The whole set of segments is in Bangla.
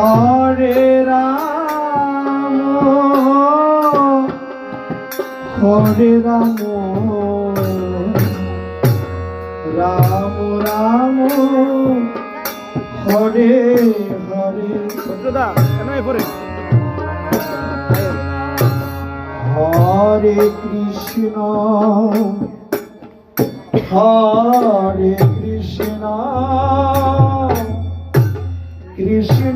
হরে রাম হরে রাম রাম রাম হরে হরে সত্যদা কেন এরপরে হরে কৃষ্ণ হরে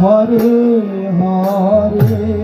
হরে হরে